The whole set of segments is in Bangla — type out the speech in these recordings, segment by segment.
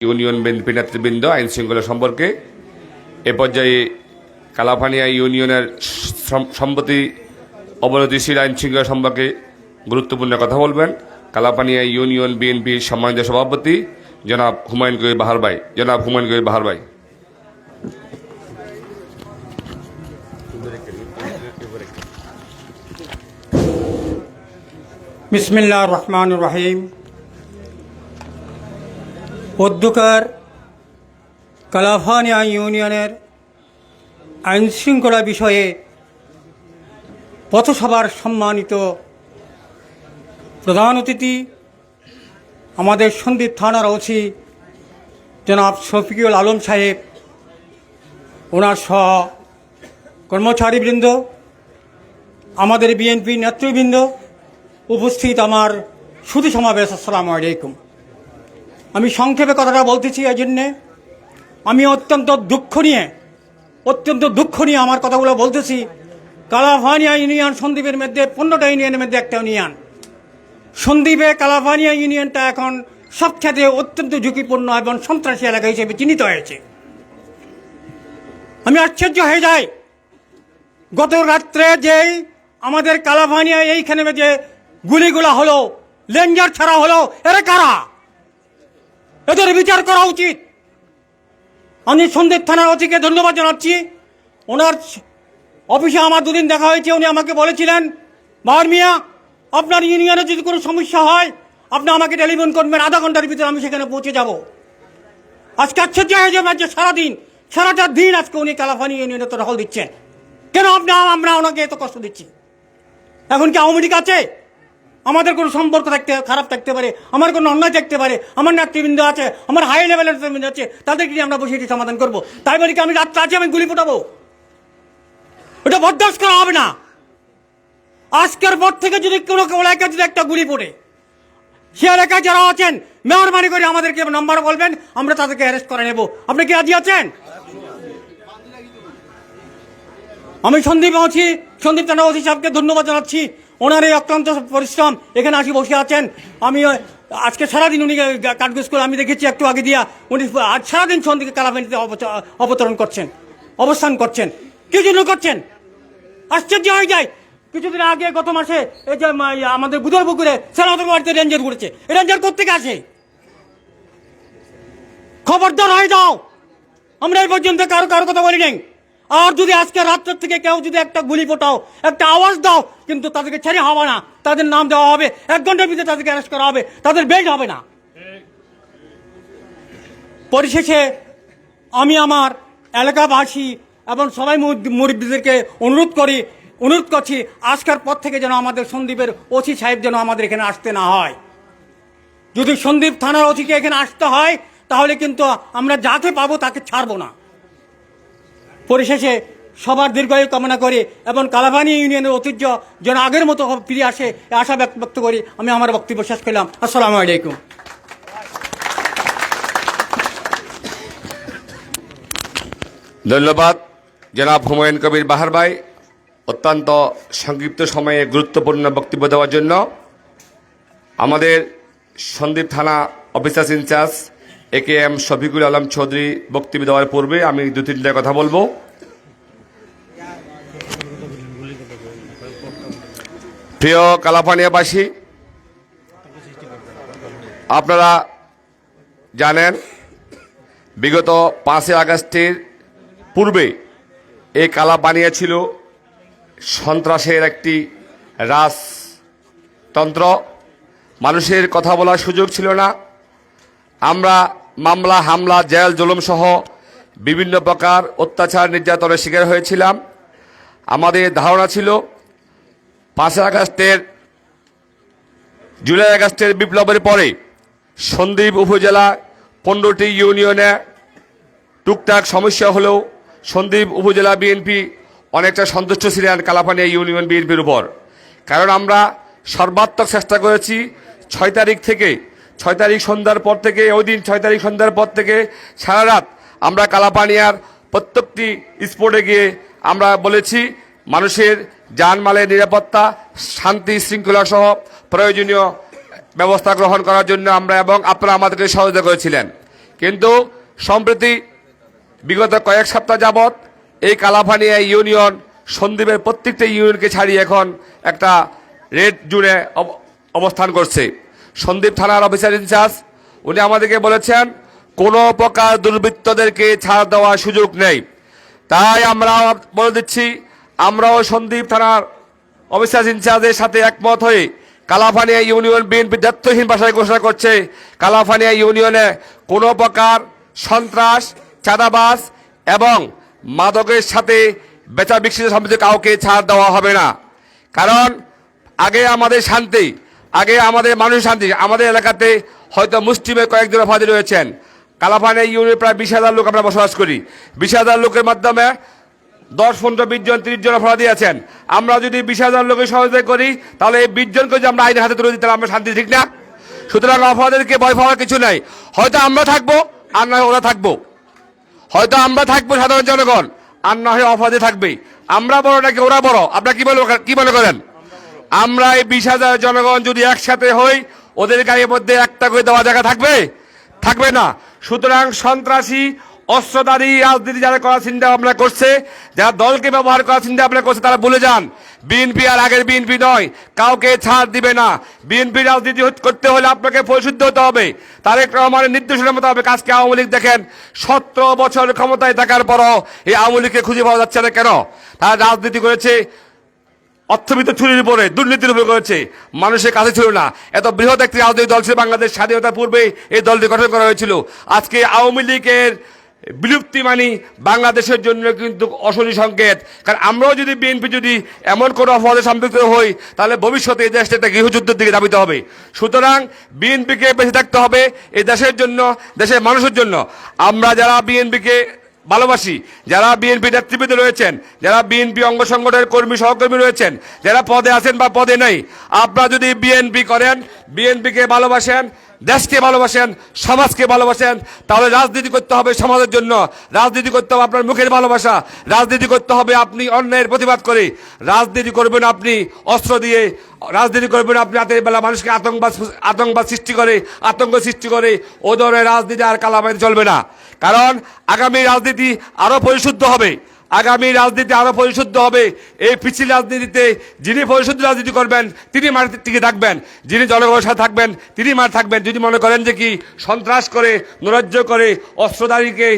ইউনিয়ন নেতৃবৃন্দ আইন শৃঙ্খলা সম্পর্কে। এ পর্যায়ে কালাপানিয়া ইউনিয়নের সম- সম্প্রতি অবনতিশীল আইন শৃঙ্খলা সম্পর্কে গুরুত্বপূর্ণ কথা বলবেন। কালাপানিয়া ইউনিয়ন বিএনপির সম্মানিত সভাপতি, জনাব হুমায়ুন কবির বাহার ভাই। জনাব হুমায়ুন কবির বাহার ভাই। বিসমিল্লাহ রহমান রহিম। অধ্যকার কালাফানিয়া ইউনিয়নের আইনশৃঙ্খলা বিষয়ে পথসভার সম্মানিত প্রধান অতিথি আমাদের সন্দীপ থানার ওসি জনাব শফিকুল আলম সাহেব, ওনার সহ কর্মচারীবৃন্দ, আমাদের বিএনপি নেতৃবৃন্দ উপস্থিত আমার শুধু সমাবেশ, আসসালামু আলাইকুম। আমি সংক্ষেপে কথাটা বলতেছি এই জন্যে। আমি অত্যন্ত দুঃখ নিয়ে, অত্যন্ত দুঃখ নিয়ে আমার কথাগুলো বলতেছি। কালাভানিয়া ইউনিয়ন সন্দ্বীপের মধ্যে, পনেরোটা ইউনিয়নের মধ্যে একটা ইউনিয়ন। সন্দ্বীপে কালাভানিয়া ইউনিয়নটা এখন সবচেয়ে অত্যন্ত ঝুঁকিপূর্ণ এবং সন্ত্রাসী এলাকা হিসেবে চিহ্নিত হয়েছে। আমি আশ্চর্য হয়ে যাই। গত রাত্রে যেই আমাদের কালাভানিয়া এইখানে যে গুলিগুলা হলো, লেঞ্জার ছাড়া হলো, এরা কারা? এদের বিচার করা উচিত। আমি সন্দীপ থানার অতিকে ধন্যবাদ জানাচ্ছি। ওনার অফিসে আমার দুদিন দেখা হয়েছে, উনি আমাকে বলেছিলেন বাহার মিয়া, আপনার ইউনিয়নে যদি কোনো সমস্যা হয়, আপনি আমাকে টেলিফোন করবেন, আধা ঘণ্টার ভিতরে আমি সেখানে পৌঁছে যাব। আজকে আশ্চর্য হয়ে যাবে সারাদিন, সারাটা দিন আজকে উনি কালাফানি ইউনিয়নে তো দখল দিচ্ছেন। কেন আপনি, আমরা ওনাকে এত কষ্ট দিচ্ছি? এখন কি আওয়ামী লীগ আছে? আমাদের কোনো সম্পর্ক থাকতে, খারাপ থাকতে পারে, আমার কোনো অন্যায় থাকতে পারে, আমার নেতৃবৃন্দ আছে, আমার হাই লেভেলের নেতৃবৃন্দ আছে, তাদেরকে নিয়ে আমরা বসে এটি সমাধান করব। তাই বলি কি আমি রাত্রে আছি, আমি গুলি ফুটাবো? এটা বরদাস্ত করা হবে না। আজকের পর থেকে যদি কোনো এলাকায় যদি একটা গুলি পড়ে সে এলাকায় যারা আছেন, মেহরবানি করে আমাদেরকে নাম্বার বলবেন, আমরা তাদেরকে অ্যারেস্ট করে নেব। আপনি কি রাজি আছেন? আমি সন্দীপ আছি, সন্দীপ থানা ওসি সাহেবকে ধন্যবাদ জানাচ্ছি। ওনার এই অক্লান্ত পরিশ্রম, এখানে আসি বসে আছেন। আমি আজকে সারাদিন উনি কাঠগুজ করে আমি দেখেছি একটু আগে দিয়া উনি, আজ সারাদিন সন্দীপে কালাফেনিতে অবচ- অবতরণ করছেন, অবস্থান করছেন। কি জন্য করছেন? আশ্চর্য হয়ে যায়। কিছুদিন আগে, গত মাসে, এই যে আমাদের বুধর পুকুরে সেনাতক বাড়িতে রেঞ্জার এই রেঞ্জার কোথেকে আসে? খবরদার হয়ে যাও। আমরা এই পর্যন্ত কারও কারও কথা বলি নাই। আর যদি আজকে রাত্রের থেকে কেউ যদি একটা গুলি ফোটাও, একটা আওয়াজ দাও, কিন্তু তাদেরকে ছেড়ে হবে না। তাদের নাম দেওয়া হবে, এক ঘণ্টার ভিতরে তাদেরকে অ্যারেস্ট করা হবে, তাদের বেল হবে না। পরিশেষে আমি আমার এলাকাবাসী এবং সবাই মুর- মুরব্বীদেরকে অনুরোধ করি, অনুরোধ করছি, আজকের পর থেকে যেন আমাদের সন্দীপের ওসি সাহেব যেন আমাদের এখানে আসতে না হয়। যদি সন্দীপ থানার ওসিকে এখানে আসতে হয়, তাহলে কিন্তু আমরা যাকে পাবো তাকে ছাড়বো না। পরিশেষে সবার দীর্ঘায়ু কামনা করি এবং কালাবানি ইউনিয়নের ঐতিহ্য যেন আগের মতো ফিরে আসে আশা ব্যক্ত করি। আমি আমার বক্তব্য শেষ করলাম। আসসালামু আলাইকুম। ধন্যবাদ, জনাব হুমায়ুন কবির বাহার ভাই। অত্যন্ত সংক্ষিপ্ত সময়ে গুরুত্বপূর্ণ বক্তব্য দেওয়ার জন্য আমাদের সন্দীপ থানা officers incharge A K M Shafiqul Alam Chowdhury বক্তব্য দেওয়ার পূর্বে আমি দু তিনটা কথা বলব। প্রিয় কালাপানিয়াবাসী আপনারা জানেন, বিগত পাঁচই আগস্টের পূর্বে এই কালা বানিয়েছিল সন্ত্রাসের একটি রাজতন্ত্র। মানুষের কথা বলার সুযোগ ছিল না। আমরা মামলা, হামলা, জেল, জুলুম সহ বিভিন্ন প্রকার অত্যাচার নির্যাতনের শিকার হয়েছিলাম। আমাদের ধারণা ছিল পাঁচই আগস্টের, জুলাই আগস্টের বিপ্লবের পরে সন্দ্বীপ উপজেলা পনেরোটি ইউনিয়নে টুকটাক সমস্যা হলেও সন্দ্বীপ উপজেলা বিএনপি অনেকটা সন্তুষ্ট ছিলেন কালাপানিয়া ইউনিয়ন বিএনপির উপর। কারণ আমরা সর্বাত্মক চেষ্টা করেছি ছয় তারিখ থেকে ছয় তারিখ সন্ধ্যার পর থেকে, ওই দিন ছয় তারিখ সন্ধ্যার পর থেকে সারা রাত আমরা কালাপানিয়ার প্রত্যেকটি স্পোর্টে গিয়ে আমরা বলেছি, মানুষের যানমালের নিরাপত্তা, শান্তি শৃঙ্খলা সহ প্রয়োজনীয় ব্যবস্থা গ্রহণ করার জন্য আমরা এবং আপনারা আমাদেরকে সহযোগিতা করেছিলেন। কিন্তু সম্প্রতি বিগত কয়েক সপ্তাহ যাবৎ এই কালাফানিয়া ইউনিয়ন, সন্দ্বীপের প্রত্যেকটা ইউনিয়নকে ছাড়িয়ে এখন একটা রেড অব- অবস্থান করছে। সন্দ্বীপ থানার অফিসার ইনচার্জ, উনি আমাদেরকে বলেছেন, কোনো প্রকার দুর্বৃত্তদেরকে ছাড় দেওয়ার সুযোগ নেই। তাই আমরা বলে দিচ্ছি, আমরাও সন্দীপ থানার অফিসার ইনচার্জের সাথে একমত হয়ে কালাফানিয়া ইউনিয়ন বিএনপি দায়িত্বহীন ভাষায় ঘোষণা করছে, কালাফানিয়া ইউনিয়নে কোনো প্রকার সন্ত্রাস চাঁদাবাস এবং মাদকের সাথে বেচা বিকশিত সম্পর্কে কাউকে ছাড় দেওয়া হবে না। কারণ, আগে আমাদের শান্তি আগে আমাদের মানুষ শান্তি আমাদের এলাকাতে হয়তো মুসলিমের কয়েকজন অপরাধী রয়েছেন। কালাফানে ইউনিয়নে প্রায় বিশ হাজার লোক আমরা বসবাস করি। বিশ হাজার লোকের মাধ্যমে দশ, পনেরো, বিশ জন, তিরিশ জন অপরাধী আছেন। আমরা যদি বিশ হাজার লোকের সহযোগিতা করি, তাহলে এই বিশ জনকে যদি আমরা আইনের হাতে তুলে দিই, তাহলে আমরা শান্তি, ঠিক না? সুতরাং অপরাধীদেরকে ভয় পাওয়ার কিছু নাই। হয়তো আমরা থাকব, আর না ওরা থাকব। হয়তো আমরা থাকব সাধারণ জনগণ, আর না হয় অপরাধী থাকবে আমরা বড় নাকি ওরা বড়? আপনারা কি বলে কি মনে করেন? আমরা এই বিশ হাজার জনগণ যদি একসাথে হই, ওদের গায়ের মধ্যে একটা করে দেওয়া জায়গা থাকবে? থাকবে না। সুতরাং সন্ত্রাসী, অস্ত্রধারী, রাজনীতি যারা করার চিন্তা ভাবনা করছে, যারা দলকে ব্যবহার করার চিন্তা ভাবনা করছে, তারা ভুলে যান। বিএনপি আর আগের বিএনপি নয়। কাউকে ছাড় দিবে না। বিএনপি রাজনীতি করতে হলে আপনাকে পরিশুদ্ধ হতে হবে। তারেক রহমানের নির্দেশনা মতো হবে কাজকে আওয়ামী লীগ দেখেন, সতেরো বছর ক্ষমতায় থাকার পরও এই আওয়ামী লীগকে খুঁজে পাওয়া যাচ্ছে না কেন? তারা রাজনীতি করেছে অর্থবিত্ত চুরির উপরে দুর্নীতির উপরে করেছে। মানুষের কাছে ছিল না। এত বৃহৎ একটি রাজনৈতিক দল ছিল বাংলাদেশ স্বাধীনতার পূর্বে এই দলটি গঠন করা হয়েছিল। আজকে আওয়ামী লীগের বিলুপ্তি মানি বাংলাদেশের জন্য কিন্তু অশনি সংকেত। কারণ আমরাও যদি বিএনপি যদি এমন কোনো অপরাধে সম্পৃক্ত হই, তাহলে ভবিষ্যতে এই দেশটা একটা গৃহযুদ্ধের দিকে ধাবিত হবে। সুতরাং বিএনপিকে বেঁচে থাকতে হবে এই দেশের জন্য, দেশের মানুষের জন্য। আমরা যারা বিএনপিকে ভালোবাসি। যারা বিএনপি নেতৃবৃন্দ রয়েছেন, যারা বিএনপি অঙ্গ সংগঠনের কর্মী সহকর্মী রয়েছেন, যারা পদে আছেন বা পদে নেই, আপনারা যদি বিএনপি করেন, বিএনপিকে ভালোবাসেন, দেশকে ভালোবাসেন, সমাজকে ভালোবাসেন, তাহলে রাজনীতি করতে হবে সমাজের জন্য। রাজনীতি করতে হবে আপনার মুখের ভালোবাসা। রাজনীতি করতে হবে আপনি অন্যায়ের প্রতিবাদ করে। রাজনীতি করবেন আপনি অস্ত্র দিয়ে। রাজনীতি করবেন আপনি রাতের বেলা মানুষকে আতঙ্কবাদ আতঙ্কবাদ সৃষ্টি করে, আতঙ্ক সৃষ্টি করে। ও ধরনের রাজনীতি আর কালামাইতে চলবে না। কারণ আগামী রাজনীতি আরও পরিশুদ্ধ হবে। আগামী রাজনীতি আরও পরিশুদ্ধ হবে। এই পিছিল রাজনীতিতে যিনি পরিশুদ্ধ রাজনীতি করবেন, তিনি মাঠে টিকে থাকবেন। যিনি জনগণের সাথে থাকবেন, তিনি মাঠ থাকবেন। যদি মনে করেন যে কি সন্ত্রাস করে, নৈরাজ্য করে অস্ত্রধারীকে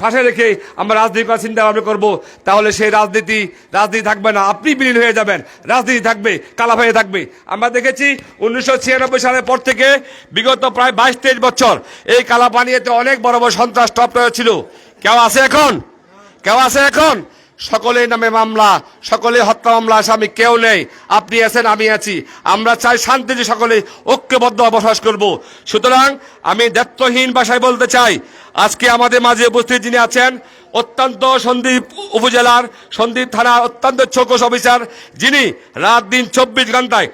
ফাঁসে রেখে আমরা রাজনীতি করার চিন্তা ভাবনা করব, তাহলে সেই রাজনীতি রাজনীতি থাকবে না। আপনি বিলীন হয়ে যাবেন। রাজনীতি থাকবে কালা হয়ে থাকবে। আমরা দেখেছি উনিশশো ছিয়ানব্বই সালের পর থেকে বিগত প্রায় বাইশ, তেইশ বছর এই কালা পানিয়াতে অনেক বড় বড় সন্ত্রাস টপ ছিল কেউ আছে এখন? কেউ আছে এখন? সকলের নামে মামলা সকলে হত্যা মামলা আসামি কেউ নেই। আপনি আছেন, আমি আছি। আমরা চাই শান্তিতে সকলে ঐক্যবদ্ধ বসবাস করব। সুতরাং আমি দায়িত্বহীন ভাষায় বলতে চাই, আজকে আমাদের মাঝে উপস্থিত যিনি আছেন, অত্যন্ত সন্দীপ উপজেলার, সন্দীপ থানার অত্যন্ত চৌকস অফিসার, যিনি রাত দিন চব্বিশ ঘন্টায়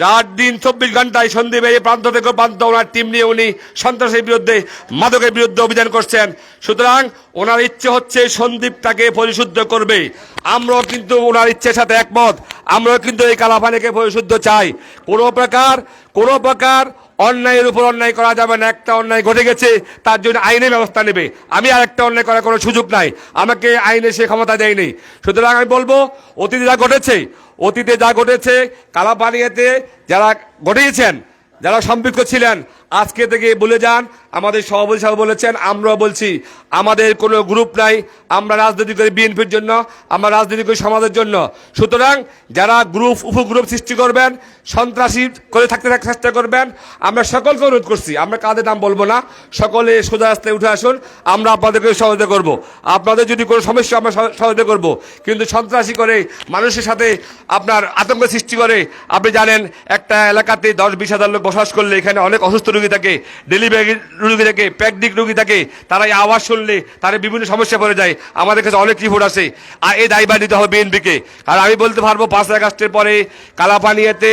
রাত দিন চব্বিশ ঘন্টায় সন্দীপ এই প্রান্ত থেকে প্রান্ত ওনার টিম নিয়ে উনি সন্ত্রাসের বিরুদ্ধে, মাদকের বিরুদ্ধে অভিযান করছেন। সুতরাং ওনার ইচ্ছে হচ্ছে সন্দীপটাকে পরিশুদ্ধ করবে। আমরাও কিন্তু ওনার ইচ্ছের সাথে একমত। আমরাও কিন্তু এই কালাফানিকে পরিশুদ্ধ চাই। কোনো প্রকার কোনো প্রকার অন্যায়ের উপর অন্যায় করা যাবে না। একটা অন্যায় ঘটে গেছে, তার জন্য আইনে ব্যবস্থা নেবে। আমি আর একটা অন্যায় করার কোনো সুযোগ নাই। আমাকে আইনে সে ক্ষমতা দেয়নি। সুতরাং আমি বলব, অতীতে যা ঘটেছে অতীতে যা ঘটেছে কালাপানিয়াতে যারা ঘটিয়েছেন যারা সম্পৃক্ত ছিলেন আজকে থেকে বলে যান, আমাদের সভাপতি সাহেব বলেছেন, আমরাও বলছি, আমাদের কোনো গ্রুপ নাই, আমরা রাজনীতি করি বিএনপির জন্য, আমরা রাজনীতি করি সমাজের জন্য। সুতরাং যারা গ্রুপ, উপগ্রুপ সৃষ্টি করবেন, সন্ত্রাসী করে থাকতে থাকতে চেষ্টা করবেন, আমরা সকলকে অনুরোধ করছি, আমরা কাদের নাম বলব না, সকলে সোজা রাস্তায় উঠে আসুন, আমরা আপনাদেরকে সহযোগিতা করব। আপনাদের যদি কোনো সমস্যা, আমরা সহ- সহযোগিতা করব। কিন্তু সন্ত্রাসী করে, মানুষের সাথে আপনার আতঙ্ক সৃষ্টি করে, আপনি জানেন, একটা এলাকাতে দশ বিশ হাজার লোক বসবাস করলে এখানে অনেক অসুস্থ রোগী থাকে ডেলিভারি রোগী থাকে প্যাকডিক রোগী থাকে তারা এই আওয়াজ শুনলে তারা বিভিন্ন সমস্যা পড়ে যায়। আমাদের কাছে অনেক রিপোর্ট আছে। আর এই দায়ভার নিতে হবে বিএনপিকে আর আমি বলতে পারব, পাঁচ আগস্টের পরে কালাপানিয়াতে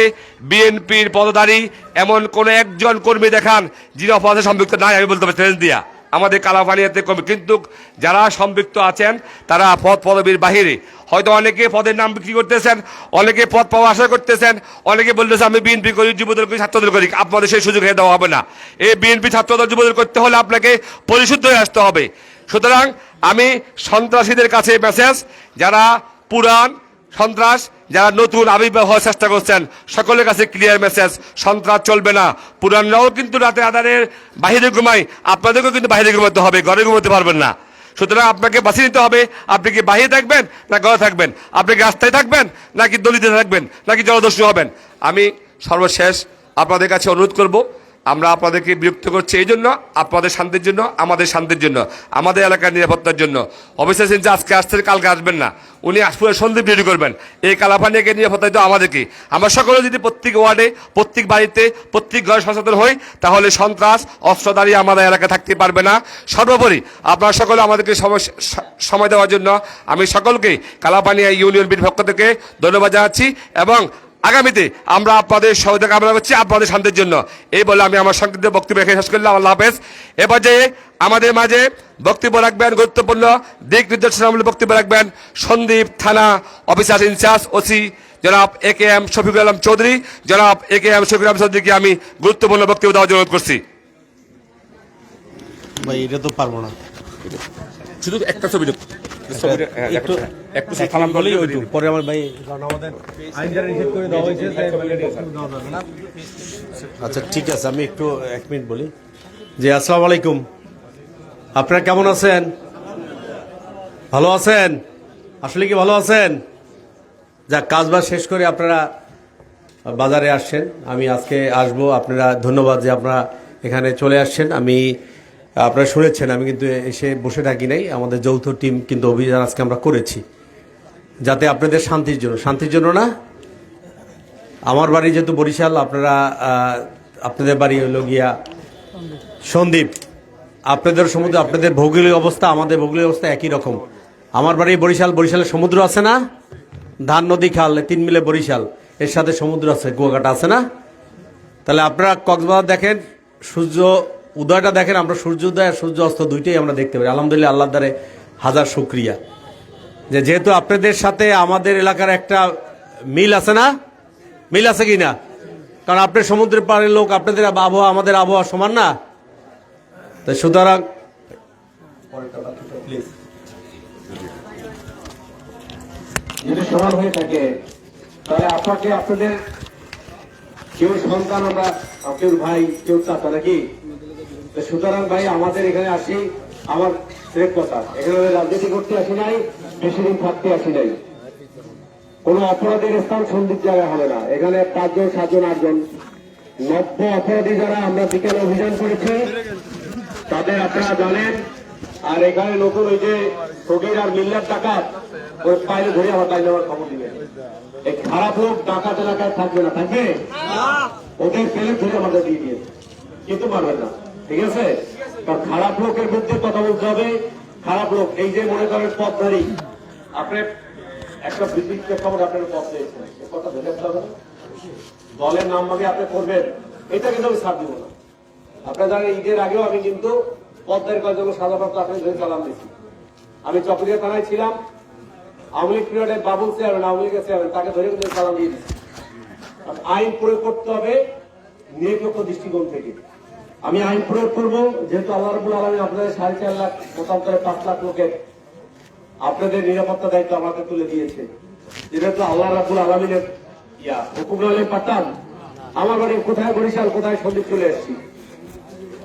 বিএনপির পদধারী এমন কোন একজন কর্মী দেখান, যিনি অপরাধে সম্পৃক্ত নাই, আমি বলতে পারি দিয়া আমাদের কালাপানিয়াতে কমে কিন্তু যারা সম্পৃক্ত আছেন, তারা পদ পদবীর বাহিরে। হয়তো অনেকে পদের নাম বিক্রি করতেছেন, অনেকে পদ পাওয়া আশা করতেছেন, অনেকে বলতেছে, আমি বিএনপি করি, যুবদল করি, ছাত্রদল করি। আপনাদের সেই সুযোগ দেওয়া হবে না। এই বিএনপি ছাত্রদল, যুবদল করতে হলে আপনাকে পরিশুদ্ধ হয়ে আসতে হবে। সুতরাং আমি সন্ত্রাসীদের কাছে মেসেজ যারা পুরাণ সন্ত্রাস, যারা নতুন আবির্ভাব হওয়ার চেষ্টা করছেন, সকলের কাছে ক্লিয়ার মেসেজ সন্ত্রাস চলবে না। পুরানরাও কিন্তু রাতে আধারের বাহিরে ঘুমাই আপনাদেরকেও কিন্তু বাইরে ঘুমাতে হবে, ঘরে ঘুমাতে পারবেন না। সুতরাং আপনাকে বাঁচিয়ে নিতে হবে, আপনি কি বাহিরে থাকবেন, না ঘরে থাকবেন? আপনি কি রাস্তায় থাকবেন, নাকি দলিতে থাকবেন, নাকি জলদস্যু হবেন? আমি সর্বশেষ আপনাদের কাছে অনুরোধ করব আমরা আপনাদেরকে বিরক্ত করছি এই জন্য, আপনাদের শান্তির জন্য, আমাদের শান্তির জন্য, আমাদের এলাকার নিরাপত্তার জন্য। অফিসার যে আজকে আসছেন কালকে আসবেন না। উনি পুরো সন্দীপ রেডি করবেন। এই কালাপানিয়াকে নিরাপত্তা দিতে আমাদেরকে। আমরা সকলে যদি প্রত্যেক ওয়ার্ডে, প্রত্যেক বাড়িতে, প্রত্যেক ঘরে সচেতন হই, তাহলে সন্ত্রাস, অস্ত্রধারী আমাদের এলাকায় থাকতে পারবে না। সর্বোপরি আপনারা সকলে আমাদেরকে সময়- দেওয়ার জন্য আমি সকলকে কালাপানিয়া ইউনিয়ন বির পক্ষ থেকে ধন্যবাদ জানাচ্ছি এবং আগামীতে আমরা আপনাদের সহযোগিতা কামনা করছি আপনাদের শান্তির জন্য। এই বলে আমি আমার সংক্ষিপ্ত বক্তব্য রেখে শেষ করলাম। আল্লাহ হাফেজ। এ পর্যায়ে আমাদের মাঝে বক্তব্য রাখবেন, গুরুত্বপূর্ণ দিক নির্দেশনামূলক বক্তব্য রাখবেন সন্দীপ থানা অফিসার ইনচার্জ ওসি জনাব A K M Shafiqul Alam Chowdhury. জনাব A K M Shafiqul Alam চৌধুরীকে আমি গুরুত্বপূর্ণ বক্তব্য দেওয়ার জন্য করছি। ভাই, এটা তো পারব না। শুধু একটা ছবি। পরে আমার ভাই বক্তব্য দেওয়া যাবে না। আচ্ছা ঠিক আছে আমি একটু এক মিনিট বলি। জি আসসালামু আলাইকুম। আপনারা কেমন আছেন? ভালো আছেন? আসলে কি ভালো আছেন? যা কাজ বাজ শেষ করে আপনারা বাজারে আসছেন। আমি আজকে আসব। আপনারা ধন্যবাদ যে আপনারা এখানে চলে আসছেন। আমি আপনারা শুনেছেন, আমি কিন্তু এসে বসে থাকি নাই। আমাদের যৌথ টিম কিন্তু অভিযান আজকে আমরা করেছি। যাতে আপনাদের শান্তির জন্য। শান্তির জন্য না, আমার বাড়ি যেহেতু বরিশাল, আপনারা আপনাদের বাড়ি হলো গিয়া সন্দীপ আপনাদের সমুদ্র, আপনাদের ভৌগোলিক অবস্থা, আমাদের ভৌগোলিক অবস্থা একই রকম। আমার বাড়ি বরিশাল বরিশালের সমুদ্র আছে না? ধান, নদী, খাল তিন মিলে বরিশাল। এর সাথে সমুদ্র আছে, কুয়াকাটা আছে না? তাহলে আপনারা কক্সবাজার দেখেন, সূর্য উদয়টা দেখেন, আমরা সূর্য উদয় আর সূর্য অস্ত দুইটাই আমরা দেখতে পারি। আলহামদুলিল্লাহ আল্লাহ দ্বারে হাজার শুক্রিয়া। যে যেহেতু আপনাদের সাথে আমাদের এলাকার একটা মিল আছে না? মিল আছে কি না? কারণ আপনি সমুদ্রের পাড়ের লোক, আপনাদের আবহাওয়া, আমাদের আবহাওয়া সমান না? তো সুতরাং আপনাকে আপনাদের কেউ সন্তান আমরা কেউ ভাই, কেউ চাচা নাকি? সুতরাং ভাই আমাদের এখানে আসি আমার এক কথা। এখানে রাজনীতি করতে আসি নাই বেশি দিন থাকতে আসি নাই। কোন অপরাধের স্থান সন্ধির জায়গায় হবে না। এখানে পাঁচজন সাতজন আটজন। নব্য অপরাধী যারা আমরা বিকেলে অভিযান করেছি তাদের আপনারা জানেন। আর এখানে নতুন ওই যে ফকির আর মিল্লার টাকা ওই পাইলে ধরে আমার তাই নেওয়ার খবর দিবেন এই খারাপ লোক ডাকাত এলাকায় থাকবে না থাকবে? ওদের পেলে ধরে আমাদের দিয়ে দিয়ে কিন্তু পারবেন না। ঠিক আছে? কারণ খারাপ লোকের মধ্যে কথা বলতে হবে। খারাপ লোক, এই যে মনে করেন পথধারী, আপনি একটা বিদ্যুৎ খবর আপনার পথ দিয়েছেন কথা রাখতে হবে দলের নাম ভাবে আপনি করবেন। এটা কিন্তু আমি ছাড় দিব না। আপনারা জানেন, ঈদের আগেও আমি কিন্তু পদ্মের কয়েকজন সাদাপ্রাপ্ত আপনাকে ধরে চালান দিচ্ছি আমি চকরিয়া থানায় ছিলাম। আওয়ামী লীগ পিরিয়ডে বাবুল চেয়ারম্যান, আওয়ামী লীগের চেয়ারম্যান, তাকে ধরে কিন্তু চালান দিয়ে দিচ্ছি আইন প্রয়োগ করতে হবে। নিরপেক্ষ দৃষ্টিকোণ থেকে। আমি আইন প্রয়োগ করব, যেহেতু আল্লাহ রবুল আলমী আপনাদের সাড়ে চার লাখ মতান্তরে পাঁচ লাখ লোকের আপনাদের নিরাপত্তা দায়িত্ব আমাকে তুলে দিয়েছে। যেহেতু আল্লাহ রাবুল আলমিনের ইয়া হুকুম আলম পাঠান, আমার বাড়ি কোথায়, বরিশাল, কোথায় সন্দীপ চলে এসেছি।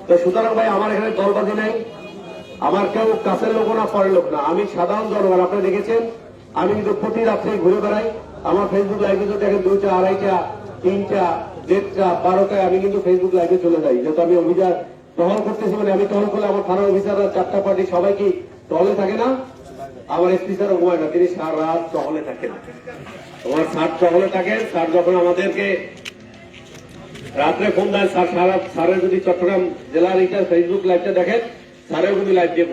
তো সুতরাং ভাই, আমার এখানে দলবাজি নেই। আমার কেউ কাছের লোক না, পরের লোক না। আমি সাধারণ জনগণ, আপনি দেখেছেন? আমি কিন্তু প্রতি রাত্রে ঘুরে বেড়াই। আমার ফেসবুক লাইভে তো দেখেন দুইটা, আড়াইটা, তিনটা দেড়টা বারোটায় আমি কিন্তু ফেসবুক লাইভে চলে যাই। যেহেতু আমি অভিযান টহল করতেছি মানে আমি টহল করলে আমার থানার অফিসাররা, চারটা পার্টি সবাই কি টহলে থাকে না? আমার এসপি স্যার ঘুমায় না, তিনি সারা রাত টহলে থাকেন। আমার স্যার টহলে থাকেন স্যার যখন আমাদেরকে রাত্রে ফোন দেন স্যার সারা স্যারের যদি চট্টগ্রাম জেলার এইটা ফেসবুক লাইভটা দেখেন স্যারেও কিন্তু লাইভ দিয়ে